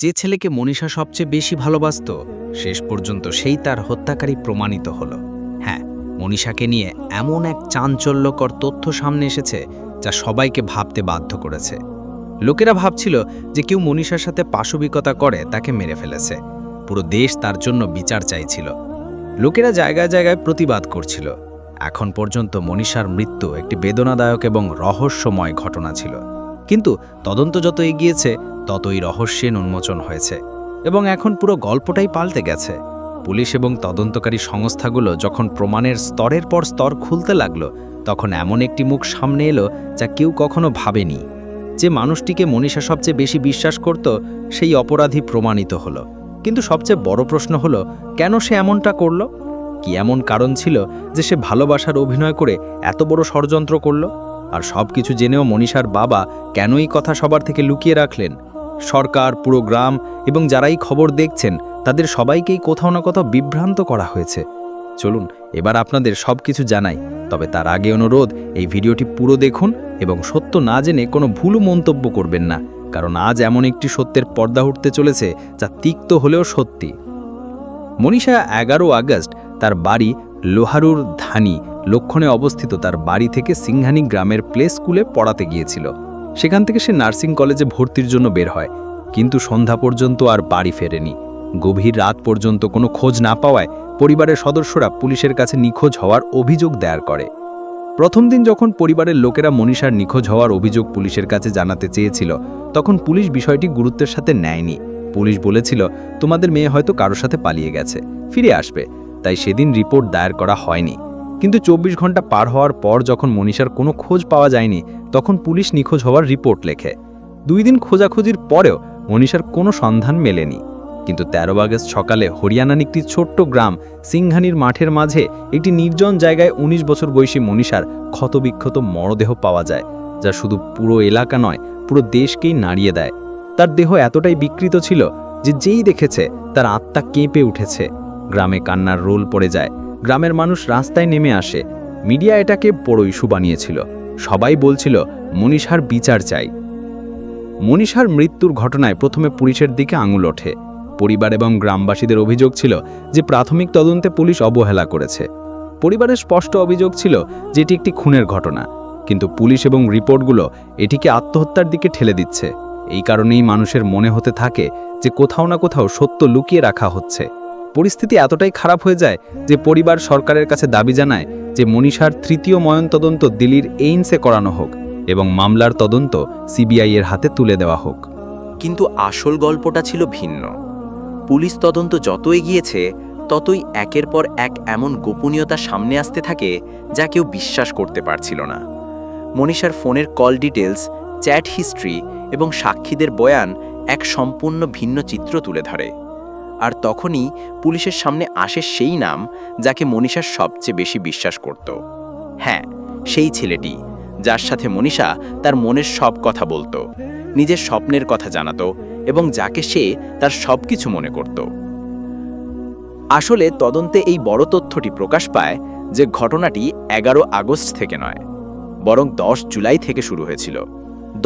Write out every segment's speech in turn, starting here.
যে ছেলেকে মনীষা সবচেয়ে বেশি ভালোবাসত, শেষ পর্যন্ত সেই তার হত্যাকারী প্রমাণিত হলো। হ্যাঁ মনীষাকে নিয়ে এমন এক চাঞ্চল্যকর তথ্য সামনে এসেছে যা সবাইকে ভাবতে বাধ্য করেছে। লোকেরা ভাবছিল যে কেউ মনীষার সাথে পাশবিকতা করে তাকে মেরে ফেলেছে। পুরো দেশ তার জন্য বিচার চাইছিল। লোকেরা জায়গায় জায়গায় প্রতিবাদ করছিল। এখন পর্যন্ত মনীষার মৃত্যু একটি বেদনাদায়ক এবং রহস্যময় ঘটনা ছিল। কিন্তু তদন্ত যত এগিয়েছে, ততই রহস্যের উন্মোচন হয়েছে এবং এখন পুরো গল্পটাই পাল্টে গেছে। পুলিশ এবং তদন্তকারী সংস্থাগুলো যখন প্রমাণের স্তরের পর স্তর খুলতে লাগল, তখন এমন একটি মুখ সামনে এলো যা কেউ কখনো ভাবেনি। যে মানুষটিকে মনীষা সবচেয়ে বেশি বিশ্বাস করত, সেই অপরাধী প্রমাণিত হলো। কিন্তু সবচেয়ে বড় প্রশ্ন হলো, কেন সে এমনটা করল? কি এমন কারণ ছিল যে সে ভালোবাসার অভিনয় করে এত বড় ষড়যন্ত্র করল? আর সব কিছু জেনেও মনীষার বাবা কেনই কথা সবার থেকে লুকিয়ে রাখলেন? সরকার, পুরো গ্রাম এবং যারাই খবর দেখছেন, তাদের সবাইকেই কোথাও না কোথাও বিভ্রান্ত করা হয়েছে। চলুন, এবার আপনাদের সব কিছু জানাই। তবে তার আগে অনুরোধ, এই ভিডিওটি পুরো দেখুন এবং সত্য না জেনে কোনো ভুল মন্তব্য করবেন না, কারণ আজ এমন একটি সত্যের পর্দা উঠতে চলেছে যা তিক্ত হলেও সত্যি। মনীষা এগারো আগস্ট তার বাড়ি লোহারুর ধানি লক্ষণে অবস্থিত তার বাড়ি থেকে সিংহানি গ্রামের প্লে স্কুলে পড়াতে গিয়েছিল। সেখান থেকে সে নার্সিং কলেজে ভর্তির জন্য বের হয়, কিন্তু সন্ধ্যা পর্যন্ত আর বাড়ি ফেরেনি। গভীর রাত পর্যন্ত কোনো খোঁজ না পাওয়ায় পরিবারের সদস্যরা পুলিশের কাছে নিখোঁজ হওয়ার অভিযোগ দায়ের করে। প্রথম দিন যখন পরিবারের লোকেরা মনীষার নিখোঁজ হওয়ার অভিযোগ পুলিশের কাছে জানাতে চেয়েছিল, তখন পুলিশ বিষয়টি গুরুত্বের সাথে নেয়নি। পুলিশ বলেছিল, তোমাদের মেয়ে হয়তো কারোর সাথে পালিয়ে গেছে, ফিরে আসবে। তাই সেদিন রিপোর্ট দায়ের করা হয়নি। কিন্তু চব্বিশ ঘণ্টা পার হওয়ার পর যখন মনীষার কোনো খোঁজ পাওয়া যায়নি, তখন পুলিশ নিখোঁজ হওয়ার রিপোর্ট লেখে। দুই দিন খোঁজাখুঁজির পরেও মনীষার কোনো সন্ধান মেলেনি। কিন্তু তেরো আগস্ট সকালে হরিয়ানার একটি ছোট্ট গ্রাম সিংহানির মাঠের মাঝে একটি নির্জন জায়গায় ১৯ বছর বয়সী মনীষার ক্ষতবিক্ষত মরদেহ পাওয়া যায়, যা শুধু পুরো এলাকা নয়, পুরো দেশকেই নাড়িয়ে দেয়। তার দেহ এতটাই বিকৃত ছিল যে যেই দেখেছে, তার আত্মা কেঁপে উঠেছে। গ্রামে কান্নার রোল পড়ে যায়। গ্রামের মানুষ রাস্তায় নেমে আসে। মিডিয়া এটাকে বড় ইস্যু বানিয়েছিল। সবাই বলছিল, মনীষার বিচার চাই। মনীষার মৃত্যুর ঘটনায় প্রথমে পুলিশের দিকে আঙুল ওঠে। পরিবার এবং গ্রামবাসীদের অভিযোগ ছিল যে প্রাথমিক তদন্তে পুলিশ অবহেলা করেছে। পরিবারের স্পষ্ট অভিযোগ ছিল যে এটি একটি খুনের ঘটনা। কিন্তু পুলিশ এবং রিপোর্টগুলো এটিকে আত্মহত্যার দিকে ঠেলে দিচ্ছে। এই কারণেই মানুষের মনে হতে থাকে যে কোথাও না কোথাও সত্য লুকিয়ে রাখা হচ্ছে। পরিস্থিতি এতটাই খারাপ হয়ে যায় যে পরিবার সরকারের কাছে দাবি জানায় যে মনীষার তৃতীয় ময়ন তদন্ত দিল্লির এইমসে করানো হোক এবং মামলার তদন্ত সিবিআই এর হাতে তুলে দেওয়া হোক। কিন্তু আসল গল্পটা ছিল ভিন্ন। পুলিশ তদন্ত যত এগিয়েছে, ততই একের পর এক এমন গোপনীয়তা সামনে আসতে থাকে যা কেউ বিশ্বাস করতে পারছিল না। মনীষার ফোনের কল ডিটেলস চ্যাট হিস্ট্রি এবং সাক্ষীদের বয়ান এক সম্পূর্ণ ভিন্ন চিত্র তুলে ধরে। আর তখনই পুলিশের সামনে আসে সেই নাম যাকে মনীষার সবচেয়ে বেশি বিশ্বাস করত। হ্যাঁ সেই ছেলেটি, যার সাথে মনীষা তার মনের সব কথা বলতো, নিজের স্বপ্নের কথা জানাতো এবং যাকে সে তার সব কিছু মনে করত। আসলে তদন্তে এই বড় তথ্যটি প্রকাশ পায় যে ঘটনাটি এগারো আগস্ট থেকে নয়, বরং দশ জুলাই থেকে শুরু হয়েছিল।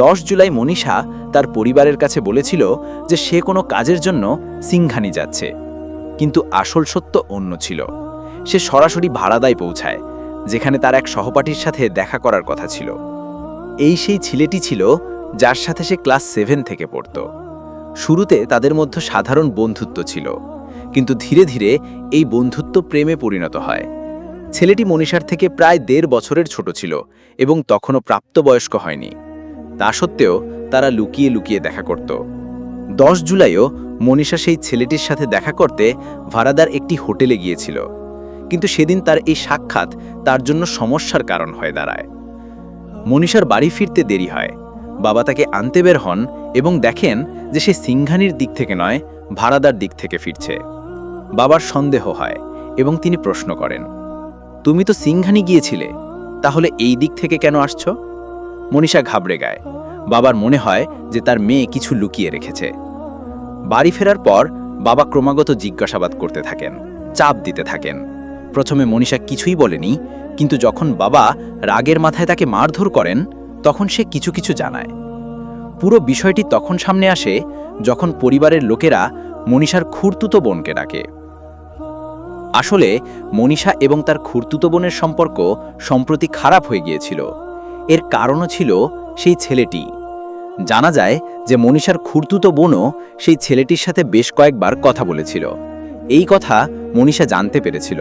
দশ জুলাই মনীষা তার পরিবারের কাছে বলেছিল যে সে কোনো কাজের জন্য সিংহানি যাচ্ছে, কিন্তু আসল সত্য অন্য ছিল। সে সরাসরি ভাড়াদায় পৌঁছায়, যেখানে তার এক সহপাঠীর সাথে দেখা করার কথা ছিল। এই সেই ছেলেটি ছিল যার সাথে সে ক্লাস সেভেন থেকে পড়ত। শুরুতে তাদের মধ্যে সাধারণ বন্ধুত্ব ছিল, কিন্তু ধীরে ধীরে এই বন্ধুত্ব প্রেমে পরিণত হয়। ছেলেটি মনীষার থেকে প্রায় দেড় বছরের ছোট ছিল এবং তখনও প্রাপ্তবয়স্ক হয়নি। তা সত্ত্বেও তারা লুকিয়ে লুকিয়ে দেখা করত। দশ জুলাইও মনীষা সেই ছেলেটির সাথে দেখা করতে ভাড়াদার একটি হোটেলে গিয়েছিল। কিন্তু সেদিন তার এই সাক্ষাৎ তার জন্য সমস্যার কারণ হয়ে দাঁড়ায়। মনীষার বাড়ি ফিরতে দেরি হয়। বাবা তাকে আনতে বের হন এবং দেখেন যে সে সিংহানির দিক থেকে নয় ভাড়াদার দিক থেকে ফিরছে। বাবার সন্দেহ হয় এবং তিনি প্রশ্ন করেন, তুমি তো সিংহানি গিয়েছিলে, তাহলে এই দিক থেকে কেন আসছো? মনীষা ঘাবড়ে গায়। বাবার মনে হয় যে তার মেয়ে কিছু লুকিয়ে রেখেছে। বাড়ি ফেরার পর বাবা ক্রমাগত জিজ্ঞাসাবাদ করতে থাকেন, চাপ দিতে থাকেন। প্রথমে মনীষা কিছুই বলেনি, কিন্তু যখন বাবা রাগের মাথায় তাকে মারধর করেন, তখন সে কিছু কিছু জানায়। পুরো বিষয়টি তখন সামনে আসে যখন পরিবারের লোকেরা মনীষার খুর্তুতো বোনকে ডাকে। আসলে মনীষা এবং তার খুর্তুতো বোনের সম্পর্ক সম্প্রতি খারাপ হয়ে গিয়েছিল। এর কারণও ছিল সেই ছেলেটি। জানা যায় যে মনীষার খুর্তুতো বোনও সেই ছেলেটির সাথে বেশ কয়েকবার কথা বলেছিল। এই কথা মনীষা জানতে পেরেছিল।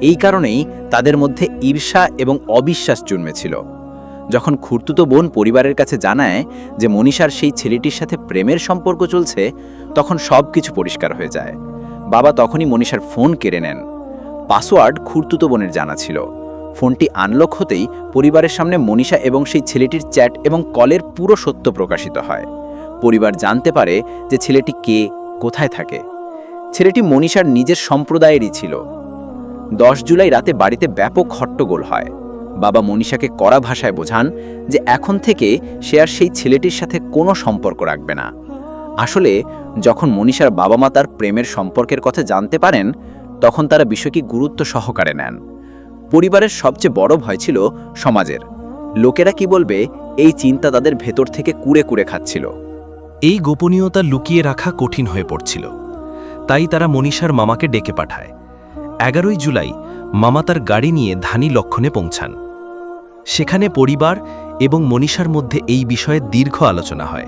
এই কারণেই তাদের মধ্যে ঈর্ষা এবং অবিশ্বাস জন্মেছিল। যখন খুর্তুতো বোন পরিবারের কাছে জানায় যে মনীষার সেই ছেলেটির সাথে প্রেমের সম্পর্ক চলছে, তখন সব কিছু পরিষ্কার হয়ে যায়। বাবা তখনই মনীষার ফোন কেড়ে নেন। পাসওয়ার্ড খুর্তুতো বোনের জানা ছিল। ফোনটি আনলক হতেই পরিবারের সামনে মনীষা এবং সেই ছেলেটির চ্যাট এবং কলের পুরো সত্য প্রকাশিত হয়। পরিবার জানতে পারে যে ছেলেটি কে, কোথায় থাকে। ছেলেটি মনীষার নিজের সম্প্রদায়েরই ছিল। দশ জুলাই রাতে বাড়িতে ব্যাপক হট্টগোল হয়। বাবা মনীষাকে কড়া ভাষায় বোঝান যে এখন থেকে সে আর সেই ছেলেটির সাথে কোনো সম্পর্ক রাখবে না। আসলে যখন মনীষার বাবা মা তার প্রেমের সম্পর্কের কথা জানতে পারেন, তখন তারা বিষয়টি গুরুত্ব সহকারে নেন। পরিবারের সবচেয়ে বড় ভয় ছিল সমাজের। লোকেরা কি বলবে, এই চিন্তা তাদের ভেতর থেকে কুড়ে কুড়ে খাচ্ছিল। এই গোপনীয়তা লুকিয়ে রাখা কঠিন হয়ে পড়ছিল। তাই তারা মনীষার মামাকে ডেকে পাঠায়। এগারোই জুলাই, মামা তার গাড়ি নিয়ে ধানি লক্ষণে পৌঁছান। সেখানে পরিবার এবং মনীষার মধ্যে এই বিষয়ে দীর্ঘ আলোচনা হয়।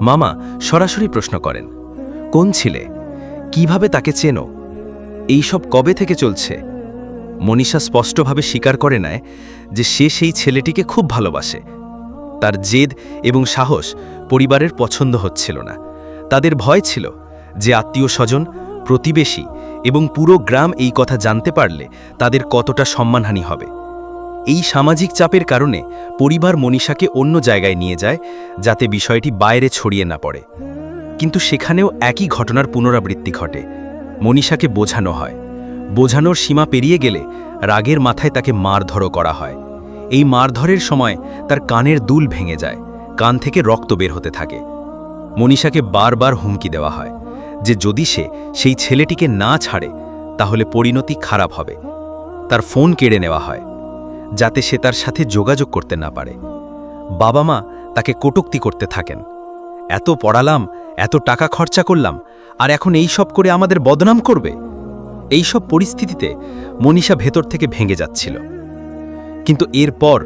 মামা সরাসরি প্রশ্ন করেন, কোন ছিলে? কীভাবে তাকে চেনো? এইসব কবে থেকে চলছে? মনীষা স্পষ্টভাবে স্বীকার করে নেয় যে সে সেই ছেলেটিকে খুব ভালোবাসে। তার জেদ এবং সাহস পরিবারের পছন্দ হচ্ছিল না। তাদের ভয় ছিল যে আত্মীয় স্বজন প্রতিবেশী এবং পুরো গ্রাম এই কথা জানতে পারলে তাদের কতটা সম্মানহানি হবে। এই সামাজিক চাপের কারণে পরিবার মনীষাকে অন্য জায়গায় নিয়ে যায় যাতে বিষয়টি বাইরে ছড়িয়ে না পড়ে। কিন্তু সেখানেও একই ঘটনার পুনরাবৃত্তি ঘটে। মনীষাকে বোঝানো হয়। বোঝানোর সীমা পেরিয়ে গেলে রাগের মাথায় তাকে মারধরও করা হয়। এই মারধরের সময় তার কানের দুল ভেঙে যায়, কান থেকে রক্ত বের হতে থাকে। মনীষাকে বারবার হুমকি দেওয়া হয় যে যদি সে সেই ছেলেটিকে না ছাড়ে, তাহলে পরিণতি খারাপ হবে। তার ফোন কেড়ে নেওয়া হয়, যাতে সে তার সাথে যোগাযোগ করতে না পারে। বাবা মা তাকে কটুক্তি করতে থাকেন। এত পড়ালাম, এত টাকা খরচা করলাম, আর এখন এই সব করে আমাদের বদনাম করবে? এই সব পরিস্থিতিতে মনীষা ভেতর থেকে ভেঙে যাচ্ছিল। কিন্তু এরপর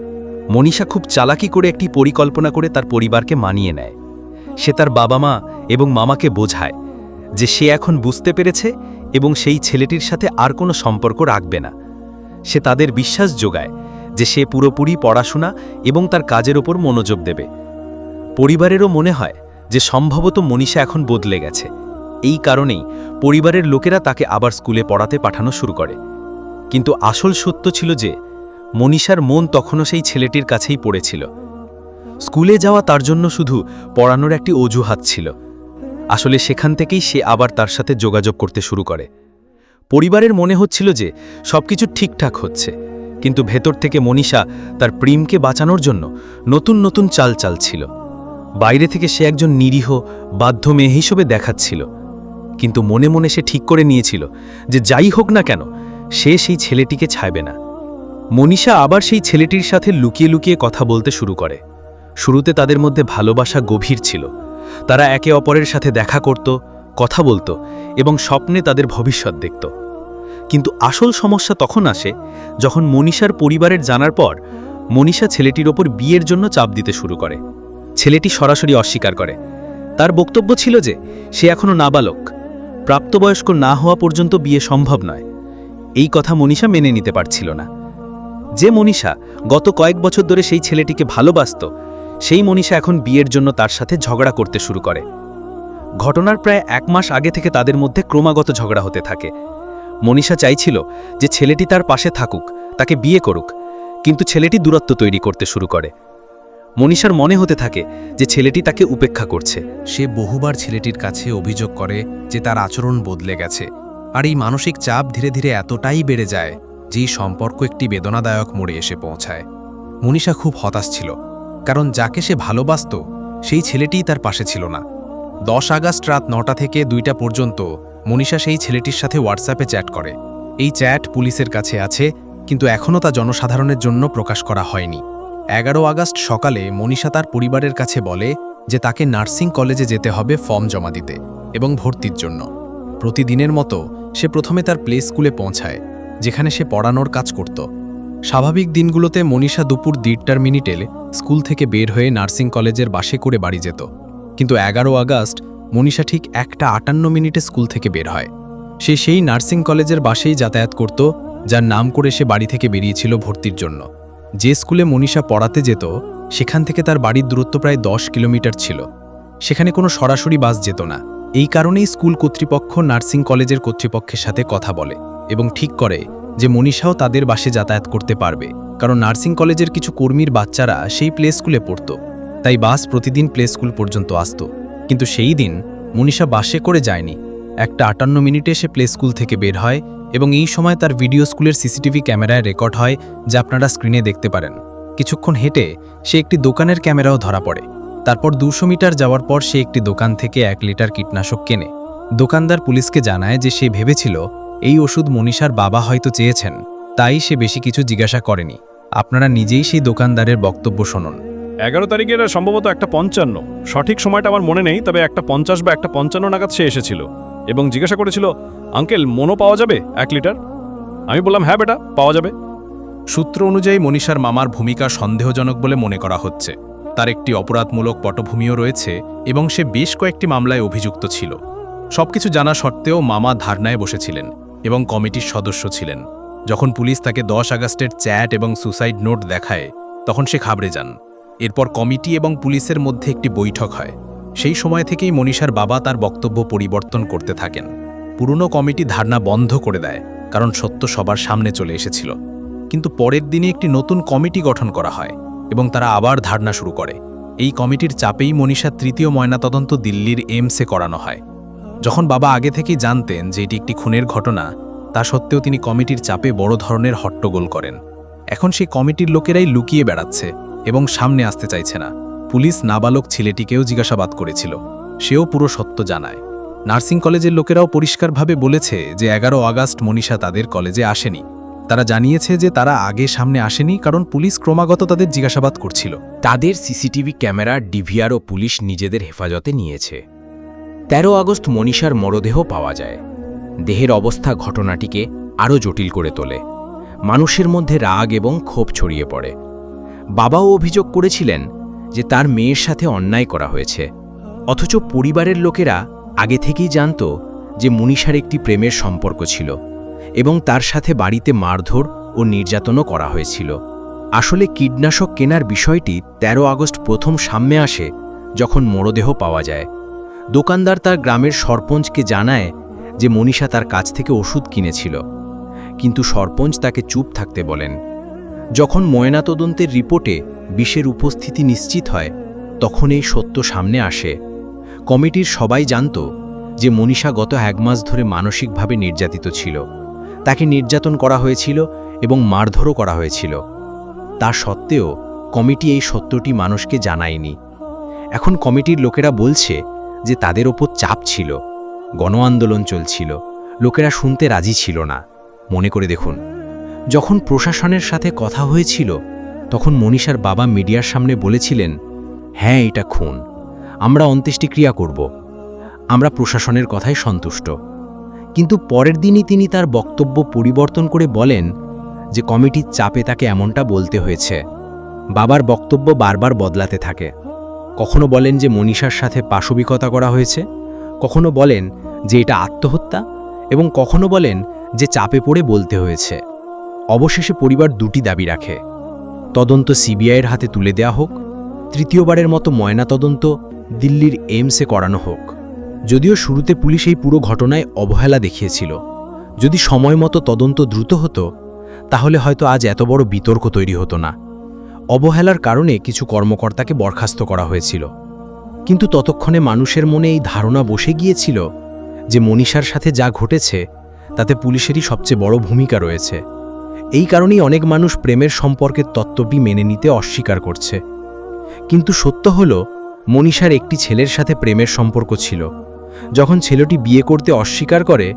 মনীষা খুব চালাকি করে একটি পরিকল্পনা করে তার পরিবারকে মানিয়ে নেয়। সে তার বাবা মা এবং মামাকে বোঝায় যে সে এখন বুঝতে পেরেছে এবং সেই ছেলেটির সাথে আর কোনো সম্পর্ক রাখবে না। সে তাদের বিশ্বাস যোগায় যে সে পুরোপুরি পড়াশোনা এবং তার কাজের ওপর মনোযোগ দেবে। পরিবারেরও মনে হয় যে সম্ভবত মনীষা এখন বদলে গেছে। এই কারণেই পরিবারের লোকেরা তাকে আবার স্কুলে পড়াতে পাঠানো শুরু করে। কিন্তু আসল সত্য ছিল যে, মনীষার মন তখনও সেই ছেলেটির কাছেই পড়েছিল। স্কুলে যাওয়া তার জন্য শুধু পড়ানোর একটি অজুহাত ছিল। আসলে সেখান থেকেই সে আবার তার সাথে যোগাযোগ করতে শুরু করে। পরিবারের মনে হচ্ছিল যে, সবকিছু ঠিকঠাক হচ্ছে। কিন্তু ভেতর থেকে মনীষা তার প্রেমকে বাঁচানোর জন্য নতুন নতুন চাল চালছিল বাইরে থেকে সে একজন নিরীহ বাধ্য মেয়ে হিসেবে দেখাচ্ছিল। কিন্তু মনে মনে সে ঠিক করে নিয়েছিল যে যাই হোক না কেন, সে সেই ছেলেটিকে ছাইবে না। মনীষা আবার সেই ছেলেটির সাথে লুকিয়ে লুকিয়ে কথা বলতে শুরু করে। শুরুতে তাদের মধ্যে ভালোবাসা গভীর ছিল। তারা একে অপরের সাথে দেখা করত, কথা বলতো এবং স্বপ্নে তাদের ভবিষ্যৎ দেখত। কিন্তু আসল সমস্যা তখন আসে যখন মনীষার পরিবারের জানার পর মনীষা ছেলেটির ওপর বিয়ের জন্য চাপ দিতে শুরু করে। ছেলেটি সরাসরি অস্বীকার করে। তার বক্তব্য ছিল যে সে এখনও নাবালক। প্রাপ্তবয়স্ক না হওয়া পর্যন্ত বিয়ে সম্ভব নয়। এই কথা মনীষা মেনে নিতে পারছিল না। যে মনীষা গত কয়েক বছর ধরে সেই ছেলেটিকে ভালোবাসত, সেই মনীষা এখন বিয়ের জন্য তার সাথে ঝগড়া করতে শুরু করে। ঘটনার প্রায় এক মাস আগে থেকে তাদের মধ্যে ক্রমাগত ঝগড়া হতে থাকে। মনীষা চাইছিল যে ছেলেটি তার পাশে থাকুক, তাকে বিয়ে করুক, কিন্তু ছেলেটি দূরত্ব তৈরি করতে শুরু করে। মনীষার মনে হতে থাকে যে ছেলেটি তাকে উপেক্ষা করছে। সে বহুবার ছেলেটির কাছে অভিযোগ করে যে তার আচরণ বদলে গেছে, আর এই মানসিক চাপ ধীরে ধীরে এতটাই বেড়ে যায় যে সম্পর্ক একটি বেদনাদায়ক মোড়ে এসে পৌঁছায়। মনীষা খুব হতাশ ছিল, কারণ যাকে সে ভালোবাসত, সেই ছেলেটিই তার পাশে ছিল না। দশ আগস্ট রাত নটা থেকে দুইটা পর্যন্ত মনীষা সেই ছেলেটির সাথে হোয়াটসঅ্যাপে চ্যাট করে। এই চ্যাট পুলিশের কাছে আছে, কিন্তু এখনও তা জনসাধারণের জন্য প্রকাশ করা হয়নি। এগারো আগস্ট সকালে মনীষা তার পরিবারের কাছে বলে যে তাকে নার্সিং কলেজে যেতে হবে ফর্ম জমা দিতে এবং ভর্তির জন্য। প্রতিদিনের মতো সে প্রথমে তার প্লে স্কুলে পৌঁছায়, যেখানে সে পড়ানোর কাজ করত। স্বাভাবিক দিনগুলোতে মনীষা দুপুর দেড়টার মিনিটে স্কুল থেকে বের হয়ে নার্সিং কলেজের বাসে করে বাড়ি যেত। কিন্তু এগারো আগস্ট মনীষা ঠিক একটা আটান্ন মিনিটে স্কুল থেকে বের হয়। সে সেই নার্সিং কলেজের বাসেই যাতায়াত করত, যার নাম করে সে বাড়ি থেকে বেরিয়েছিল ভর্তির জন্য। যে স্কুলে মনীষা পড়াতে যেত, সেখান থেকে তার বাড়ির দূরত্ব প্রায় দশ কিলোমিটার ছিল। সেখানে কোনো সরাসরি বাস যেত না। এই কারণেই স্কুল কর্তৃপক্ষ নার্সিং কলেজের কর্তৃপক্ষের সাথে কথা বলে এবং ঠিক করে যে মনীষাও তাদের বাসে যাতায়াত করতে পারবে, কারণ নার্সিং কলেজের কিছু কর্মীর বাচ্চারা সেই প্লে স্কুলে পড়ত। তাই বাস প্রতিদিন প্লে স্কুল পর্যন্ত আসত। কিন্তু সেই দিন মনীষা বাসে করে যায়নি। একটা আটান্ন মিনিটে সে প্লে স্কুল থেকে বের হয় এবং এই সময় তার ভিডিও স্কুলের সিসিটিভি ক্যামেরায় রেকর্ড হয়, যা আপনারা স্ক্রিনে দেখতে পারেন। কিছুক্ষণ হেঁটে সে একটি দোকানের ক্যামেরাও ধরা পড়ে। তারপর দুশো মিটার যাওয়ার পর সে একটি দোকান থেকে এক লিটার কীটনাশক কেনে। দোকানদার পুলিশকে জানায় যে সে ভেবেছিল, এই ওষুধ মনীষার বাবা হয়তো চেয়েছেন, তাই সে বেশি কিছু জিজ্ঞাসা করেনি। আপনারা নিজেই সেই দোকানদারের বক্তব্য শুনুন। এগারো তারিখের সম্ভবত একটা পঞ্চান্ন। সঠিক সময়টা আমার মনে নেই, তবে একটা পঞ্চাশ বা একটা পঞ্চান্ন নাগাদ সে এসেছিল। এবং জিজ্ঞাসা করেছিল, আঙ্কেল, মনো পাওয়া যাবে এক লিটার? আমি বললাম হ্যাঁ বেটা, পাওয়া যাবে। সূত্র অনুযায়ী মনীষার মামার ভূমিকা সন্দেহজনক বলে মনে করা হচ্ছে। তার একটি অপরাধমূলক পটভূমিও রয়েছে এবং সে বেশ কয়েকটি মামলায় অভিযুক্ত ছিল। সবকিছু জানা সত্ত্বেও মামা ধারণায় বসেছিলেন এবং কমিটির সদস্য ছিলেন। যখন পুলিশ তাকে দশ আগস্টের চ্যাট এবং সুসাইড নোট দেখায়, তখন সে খাবড়ে যান। এরপর কমিটি এবং পুলিশের মধ্যে একটি বৈঠক হয়। সেই সময় থেকেই মনীষার বাবা তার বক্তব্য পরিবর্তন করতে থাকেন। পুরনো কমিটি ধারণা বন্ধ করে দেয়, কারণ সত্য সবার সামনে চলে এসেছিল। কিন্তু পরের দিনে একটি নতুন কমিটি গঠন করা হয় এবং তারা আবার ধারণা শুরু করে। এই কমিটির চাপেই মনীষার তৃতীয় ময়নাতদন্ত দিল্লির এমসে করানো হয়। যখন বাবা আগে থেকেই জানতেন যে এটি একটি খুনের ঘটনা, তা সত্ত্বেও তিনি কমিটির চাপে বড় ধরনের হট্টগোল করেন। এখন সেই কমিটির লোকেরাই লুকিয়ে বেড়াচ্ছে এবং সামনে আসতে চাইছে না। পুলিশ নাবালক ছেলেটিকেও জিজ্ঞাসাবাদ করেছিল। সেও পুরো সত্য জানায়। নার্সিং কলেজের লোকেরাও পরিষ্কারভাবে বলেছে যে এগারো আগস্ট মনীষা তাদের কলেজে আসেনি। তারা জানিয়েছে যে তারা আগে সামনে আসেনি কারণ পুলিশ ক্রমাগত তাদের জিজ্ঞাসাবাদ করছিল। তাদের সিসিটিভি ক্যামেরা ডিভিআর ও পুলিশ নিজেদের হেফাজতে নিয়েছে। তেরো আগস্ট মনীষার মরদেহ পাওয়া যায়। দেহের অবস্থা ঘটনাটিকে আরও জটিল করে তোলে। মানুষের মধ্যে রাগ এবং ক্ষোভ ছড়িয়ে পড়ে। বাবাও অভিযোগ করেছিলেন যে তার মেয়ের সাথে অন্যায় করা হয়েছে। অথচ পরিবারের লোকেরা আগে থেকেই জানত যে মনীষার একটি প্রেমের সম্পর্ক ছিল এবং তার সাথে বাড়িতে মারধর ও নির্যাতনও করা হয়েছিল। আসলে কীটনাশক কেনার বিষয়টি ১৩ আগস্ট প্রথম সামনে আসে যখন মরদেহ পাওয়া যায়। দোকানদার তার গ্রামের সরপঞ্চকে জানায় যে মনীষা তার কাছ থেকে ওষুধ কিনেছিল। কিন্তু সরপঞ্চ তাকে চুপ থাকতে বলেন। যখন ময়নাতদন্তের রিপোর্টে বিষের উপস্থিতি নিশ্চিত হয়, তখন এই সত্য সামনে আসে। কমিটির সবাই জানত যে মনীষা গত এক মাস ধরে মানসিকভাবে নির্যাতিত ছিল। তাকে নির্যাতন করা হয়েছিল এবং মারধরও করা হয়েছিল। তা সত্ত্বেও কমিটি এই সত্যটি মানুষকে জানায়নি। এখন কমিটির লোকেরা বলছে যে তাদের ওপর চাপ ছিল। গণ আন্দোলন চলছিল। লোকেরা শুনতে রাজি ছিল না। মনে করে দেখুন। যখন প্রশাসনের সাথে কথা হয়েছিল, তখন মনীষার বাবা মিডিয়ার সামনে বলেছিলেন হ্যাঁ এটা খুন। আমরা অন্ত্যেষ্টিক্রিয়া করব। আমরা প্রশাসনের কথায় সন্তুষ্ট। কিন্তু পরের দিনই তিনি তার বক্তব্য পরিবর্তন করে বলেন যে কমিটির চাপে তাকে এমনটা বলতে হয়েছে। বাবার বক্তব্য বারবার বদলাতে থাকে। কখনো বলেন যে মনীষার সাথে পাশবিকতা করা হয়েছে। কখনো বলেন যে এটা আত্মহত্যা। এবং কখনো বলেন যে চাপে পড়ে বলতে হয়েছে। অবশেষে পরিবার দুটি দাবি রাখে। তদন্ত সিবিআইয়ের হাতে তুলে দেয়া হোক, তৃতীয়বারের মতো ময়নাতদন্ত দিল্লির এইমসে করানো হোক। যদিও শুরুতে পুলিশ এই পুরো ঘটনায় অবহেলা দেখিয়েছিল। যদি সময় মতো তদন্ত দ্রুত হতো, তাহলে হয়তো আজ এত বড় বিতর্ক তৈরি হতো না। অবহেলার কারণে কিছু কর্মকর্তাকে বরখাস্ত করা হয়েছিল। কিন্তু ততক্ষণে মানুষের মনে এই ধারণা বসে গিয়েছিল যে মনীষার সাথে যা ঘটেছে, তাতে পুলিশেরই সবচেয়ে বড় ভূমিকা রয়েছে। এই কারণেই অনেক মানুষ প্রেমের সম্পর্কের তত্ত্বটি মেনে নিতে অস্বীকার করছে। কিন্তু সত্য হল, মনীষার একটি ছেলের সাথে প্রেমের সম্পর্ক ছিল। যখন ছেলেটি বিয়ে করতে অস্বীকার করে,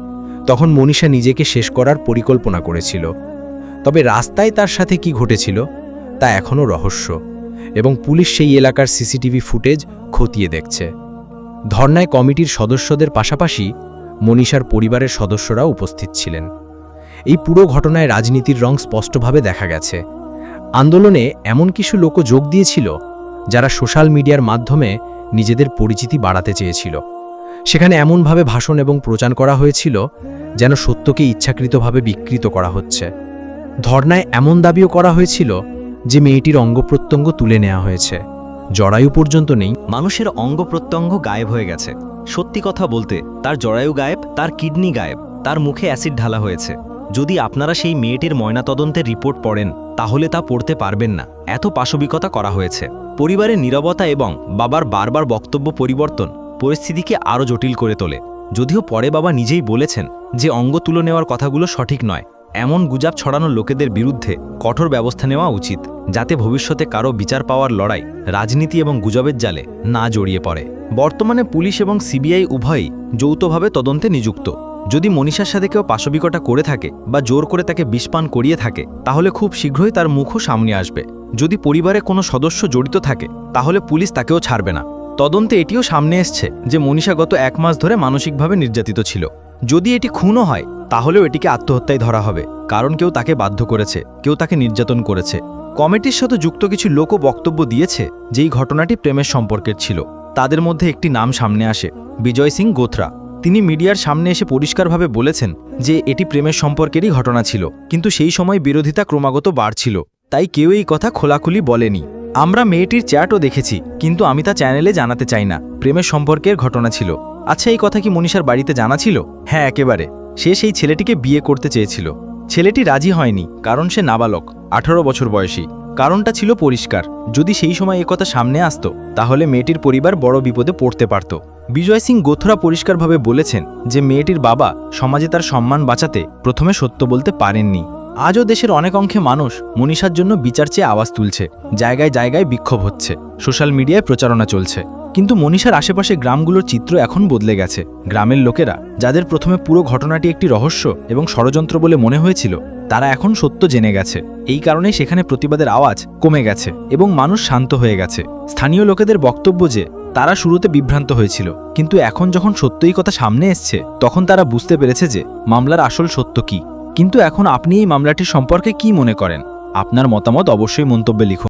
তখন মনীষা নিজেকে শেষ করার পরিকল্পনা করেছিল। তবে রাস্তায় তার সাথে কি ঘটেছিল, তা এখনও রহস্য এবং পুলিশ সেই এলাকার সিসিটিভি ফুটেজ খতিয়ে দেখছে। ধর্নায় কমিটির সদস্যদের পাশাপাশি মনীষার পরিবারের সদস্যরাও উপস্থিত ছিলেন। এই পুরো ঘটনায় রাজনীতির রং স্পষ্টভাবে দেখা গেছে। আন্দোলনে এমন কিছু লোক যোগ দিয়েছিল, যারা সোশ্যাল মিডিয়ার মাধ্যমে নিজেদের পরিচিতি বাড়াতে চেয়েছিল। সেখানে এমনভাবে ভাষণ এবং প্রচার করা হয়েছিল, যেন সত্যকে ইচ্ছাকৃতভাবে বিকৃত করা হচ্ছে। ধর্নায় এমন দাবিও করা হয়েছিল, যে মেয়েটির অঙ্গপ্রত্যঙ্গ তুলে নেওয়া হয়েছে। জরায়ু পর্যন্ত নেই। মানুষের অঙ্গ প্রত্যঙ্গ গায়েব হয়ে গেছে। সত্যি কথা বলতে, তার জরায়ু গায়েব, তার কিডনি গায়েব, তার মুখে অ্যাসিড ঢালা হয়েছে। যদি আপনারা সেই মেয়েটির ময়নাতদন্তের রিপোর্ট পড়েন, তাহলে তা পড়তে পারবেন না। এত পাশবিকতা করা হয়েছে। পরিবারের নীরবতা এবং বাবার বারবার বক্তব্য পরিবর্তন পরিস্থিতিকে আরও জটিল করে তোলে। যদিও পরে বাবা নিজেই বলেছেন যে অঙ্গ তুলে নেওয়ার কথাগুলো সঠিক নয়। এমন গুজাব ছড়ানো লোকেদের বিরুদ্ধে কঠোর ব্যবস্থা নেওয়া উচিত, যাতে ভবিষ্যতে কারও বিচার পাওয়ার লড়াই রাজনীতি এবং গুজবের জালে না জড়িয়ে পড়ে। বর্তমানে পুলিশ এবং সিবিআই উভয়ই যৌথভাবে তদন্তে নিযুক্ত। যদি মনীষার সাথে কেউ পাশবিকটা করে থাকে বা জোর করে তাকে বিষপান করিয়ে থাকে, তাহলে খুব শীঘ্রই তার মুখও সামনে আসবে। যদি পরিবারে কোনো সদস্য জড়িত থাকে, তাহলে পুলিশ তাকেও ছাড়বে না। তদন্তে এটিও সামনে এসছে যে মনীষা গত এক মাস ধরে মানসিকভাবে নির্যাতিত ছিল। যদি এটি খুনও হয়, তাহলেও এটিকে আত্মহত্যায় ধরা হবে, কারণ কেউ তাকে বাধ্য করেছে, কেউ তাকে নির্যাতন করেছে। কমিটির সাথে যুক্ত কিছু লোকও বক্তব্য দিয়েছে যে এই ঘটনাটি প্রেমের সম্পর্কের ছিল। তাদের মধ্যে একটি নাম সামনে আসে, বিজয় সিং গোথরা। তিনি মিডিয়ার সামনে এসে পরিষ্কারভাবে বলেছেন যে এটি প্রেমের সম্পর্কেরই ঘটনা ছিল, কিন্তু সেই সময় বিরোধিতা ক্রমাগত বাড়ছিল, তাই কেউ এই কথা খোলাখুলি বলেনি। আমরা মেয়েটির চ্যাটও দেখেছি, কিন্তু আমি তা চ্যানেলে জানাতে চাই না, প্রেমের সম্পর্কের ঘটনা ছিল। আচ্ছা এই কথা কি মনীষার বাড়িতে জানা ছিল? হ্যাঁ একেবারে। সে সেই ছেলেটিকে বিয়ে করতে চেয়েছিল। ছেলেটি রাজি হয়নি, কারণ সে নাবালক, আঠারো বছর বয়সী। কারণটা ছিল পরিষ্কার। যদি সেই সময় একথা সামনে আসত, তাহলে মেয়েটির পরিবার বড় বিপদে পড়তে পারত। বিজয় সিং গোথরা পরিষ্কারভাবে বলেছেন যে মেয়েটির বাবা সমাজে তার সম্মান বাঁচাতে প্রথমে সত্য বলতে পারেননি। আজও দেশের অনেক অংশে মানুষ মনীষার জন্য বিচার চেয়ে আওয়াজ তুলছে, জায়গায় জায়গায় বিক্ষোভ হচ্ছে, সোশ্যাল মিডিয়ায় প্রচারণা চলছে। কিন্তু মনীষার আশেপাশে গ্রামগুলোর চিত্র এখন বদলে গেছে। গ্রামের লোকেরা, যাদের প্রথমে পুরো ঘটনাটি একটি রহস্য এবং ষড়যন্ত্র বলে মনে হয়েছিল, তারা এখন সত্য জেনে গেছে। এই কারণেই সেখানে প্রতিবাদের আওয়াজ কমে গেছে এবং মানুষ শান্ত হয়ে গেছে। স্থানীয় লোকেদের বক্তব্য যে, তারা শুরুতে বিভ্রান্ত হয়েছিল, কিন্তু এখন যখন সত্যই কথা সামনে এসছে, তখন তারা বুঝতে পেরেছে যে, মামলার আসল সত্য কি। কিন্তু এখন আপনি এই মামলাটির সম্পর্কে কি মনে করেন? আপনার মতামত অবশ্যই মন্তব্যে লিখুন।